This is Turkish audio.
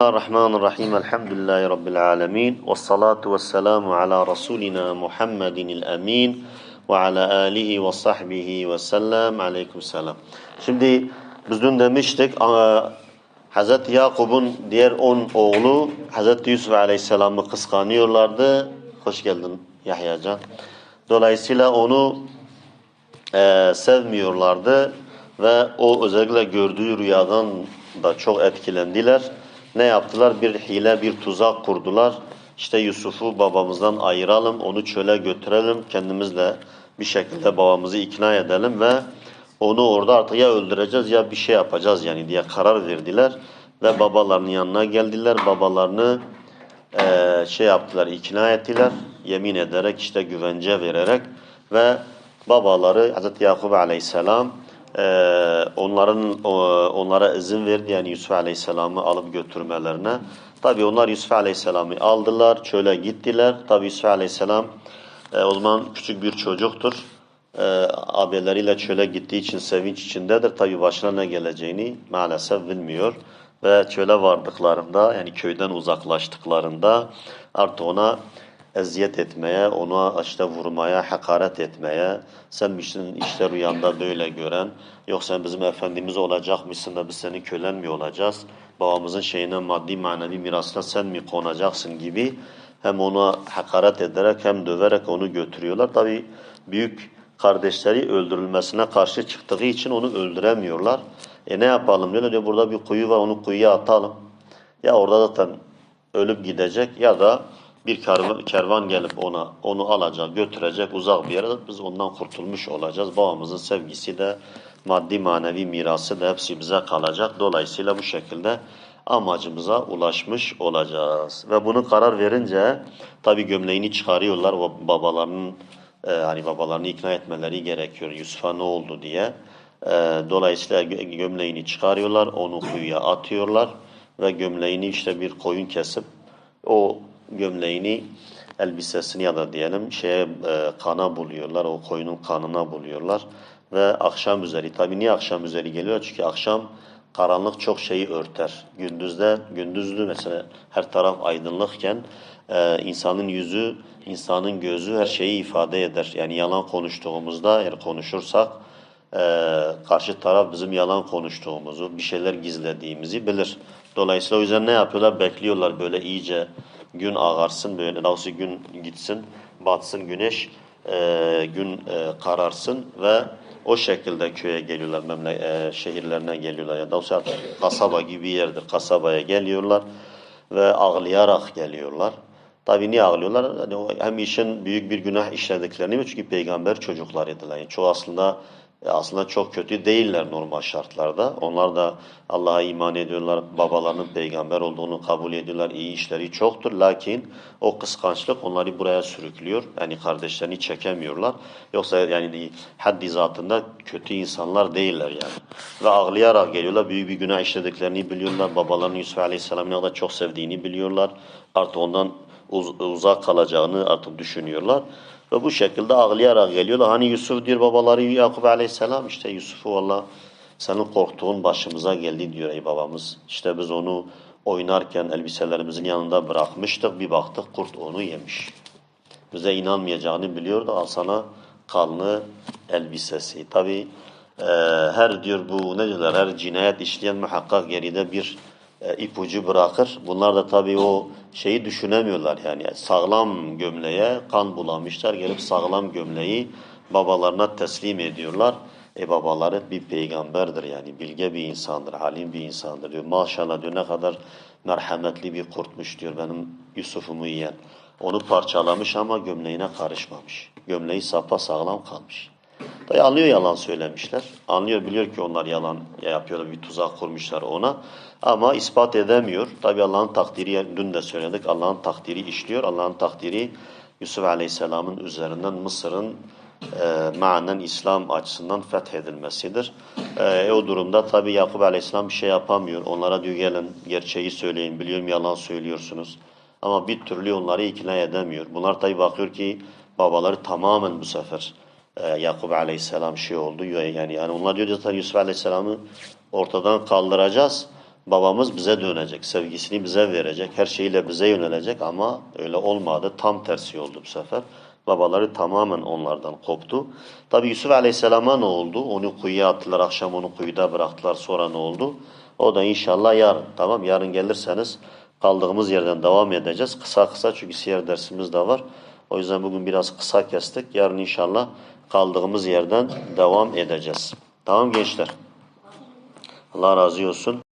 Bismillahirrahmanirrahim. Elhamdülillahi Rabbil alemin. Ve salatu ve selamu ala Rasulina Muhammedin el-Emin ve ala alihi ve sahbihi ve sellem. Aleyküm selam. Şimdi biz dün demiştik Hz. Yakup'un diğer 10 oğlu Hz. Yusuf Aleyhisselam'ı kıskanıyorlardı. Hoş geldin Yahya Can. Dolayısıyla onu e, sevmiyorlardı ve o özellikle gördüğü rüyadan da çok etkilendiler. Ne yaptılar? Bir hile, bir tuzak kurdular. İşte Yusuf'u babamızdan ayıralım, onu çöle götürelim, kendimizle bir şekilde babamızı ikna edelim ve onu orada artık ya öldüreceğiz ya bir şey yapacağız yani diye karar verdiler. Ve babalarının yanına geldiler. Babalarını e, şey yaptılar, ikna ettiler. Yemin ederek işte güvence vererek ve babaları Hz. Yakup Aleyhisselam e, onların onlara izin verdi yani Yusuf Aleyhisselam'ı alıp götürmelerine. Tabi onlar Yusuf Aleyhisselam'ı aldılar, çöle gittiler. Tabi Yusuf Aleyhisselam e, o zaman küçük bir çocuktur. E, abileriyle çöle gittiği için sevinç içindedir. Tabi başına ne geleceğini maalesef bilmiyor. Ve çöle vardıklarında yani köyden uzaklaştıklarında artık ona eziyet etmeye, ona işte vurmaya, hakaret etmeye, sen misin işte rüyanda böyle gören, yok sen bizim efendimiz olacakmışsın da biz senin kölen mi olacağız, babamızın şeyine maddi manevi mirasına sen mi konacaksın gibi hem ona hakaret ederek hem döverek onu götürüyorlar. Tabi büyük kardeşleri öldürülmesine karşı çıktığı için onu öldüremiyorlar. E ne yapalım diyorlar, diyor burada bir kuyu var onu kuyuya atalım. Ya orada zaten ölüp gidecek ya da bir kervan, gelip ona onu alacak, götürecek uzak bir yere biz ondan kurtulmuş olacağız. Babamızın sevgisi de maddi manevi mirası da hepsi bize kalacak. Dolayısıyla bu şekilde amacımıza ulaşmış olacağız. Ve bunu karar verince tabi gömleğini çıkarıyorlar babalarının e, hani babalarını ikna etmeleri gerekiyor. Yusuf'a ne oldu diye. E, dolayısıyla gömleğini çıkarıyorlar, onu kuyuya atıyorlar ve gömleğini işte bir koyun kesip o gömleğini elbisesini ya da diyelim şeye e, kana buluyorlar. O koyunun kanına buluyorlar. Ve akşam üzeri. Tabi niye akşam üzeri geliyor? Çünkü akşam karanlık çok şeyi örter. Gündüzde, gündüzlü mesela her taraf aydınlıkken e, insanın yüzü, insanın gözü her şeyi ifade eder. Yani yalan konuştuğumuzda eğer konuşursak e, karşı taraf bizim yalan konuştuğumuzu, bir şeyler gizlediğimizi bilir. Dolayısıyla o yüzden ne yapıyorlar? Bekliyorlar böyle iyice gün ağarsın böyle nasıl gün gitsin batsın güneş e, gün e, kararsın ve o şekilde köye geliyorlar memle e, şehirlerine geliyorlar. Yani daha sonra kasaba gibi bir yerdir kasabaya geliyorlar ve ağlayarak geliyorlar. Tabi niye ağlıyorlar? Hani hem işin büyük bir günah işlediklerini çünkü peygamber çocuklarıydılar. Yani çoğu aslında aslında çok kötü değiller normal şartlarda. Onlar da Allah'a iman ediyorlar, babalarının peygamber olduğunu kabul ediyorlar, iyi işleri çoktur. Lakin o kıskançlık onları buraya sürüklüyor. Yani kardeşlerini çekemiyorlar. Yoksa yani haddi zatında kötü insanlar değiller yani. Ve ağlayarak geliyorlar, büyük bir günah işlediklerini biliyorlar. Babalarının Yusuf Aleyhisselam'ı ne kadar çok sevdiğini biliyorlar. Artık ondan uz uzak kalacağını artık düşünüyorlar. Ve bu şekilde ağlayarak geliyorlar. Hani Yusuf diyor babaları Yakup aleyhisselam işte Yusuf'u valla senin korktuğun başımıza geldi diyor ey babamız. İşte biz onu oynarken elbiselerimizin yanında bırakmıştık. Bir baktık kurt onu yemiş. Bize inanmayacağını biliyordu. Al sana kanlı elbisesi. Tabi e, her diyor bu ne diyorlar her cinayet işleyen muhakkak geride bir ipucu bırakır. Bunlar da tabii o şeyi düşünemiyorlar yani sağlam gömleğe kan bulamışlar gelip sağlam gömleği babalarına teslim ediyorlar. E babaları bir peygamberdir yani bilge bir insandır, halim bir insandır diyor. Maşallah diyor ne kadar merhametli bir kurtmuş diyor benim Yusuf'umu yiyen. Onu parçalamış ama gömleğine karışmamış. Gömleği sapa sağlam kalmış. Dayı anlıyor yalan söylemişler. Anlıyor biliyor ki onlar yalan yapıyorlar bir tuzak kurmuşlar ona. Ama ispat edemiyor. Tabi Allah'ın takdiri dün de söyledik. Allah'ın takdiri işliyor. Allah'ın takdiri Yusuf Aleyhisselam'ın üzerinden Mısır'ın e, manen İslam açısından fethedilmesidir. E, o durumda tabi Yakup Aleyhisselam bir şey yapamıyor. Onlara diyor gelin gerçeği söyleyin. Biliyorum yalan söylüyorsunuz. Ama bir türlü onları ikna edemiyor. Bunlar tabi bakıyor ki babaları tamamen bu sefer e, Yakup Aleyhisselam şey oldu. Yani, yani onlar diyor zaten Yusuf Aleyhisselam'ı ortadan kaldıracağız. babamız bize dönecek, sevgisini bize verecek, her şeyiyle bize yönelecek ama öyle olmadı. Tam tersi oldu bu sefer. Babaları tamamen onlardan koptu. Tabi Yusuf Aleyhisselam'a ne oldu? Onu kuyuya attılar, akşam onu kuyuda bıraktılar. Sonra ne oldu? O da inşallah yarın. Tamam yarın gelirseniz kaldığımız yerden devam edeceğiz. Kısa kısa çünkü siyer dersimiz de var. O yüzden bugün biraz kısa kestik. Yarın inşallah kaldığımız yerden devam edeceğiz. Tamam gençler. Allah razı olsun.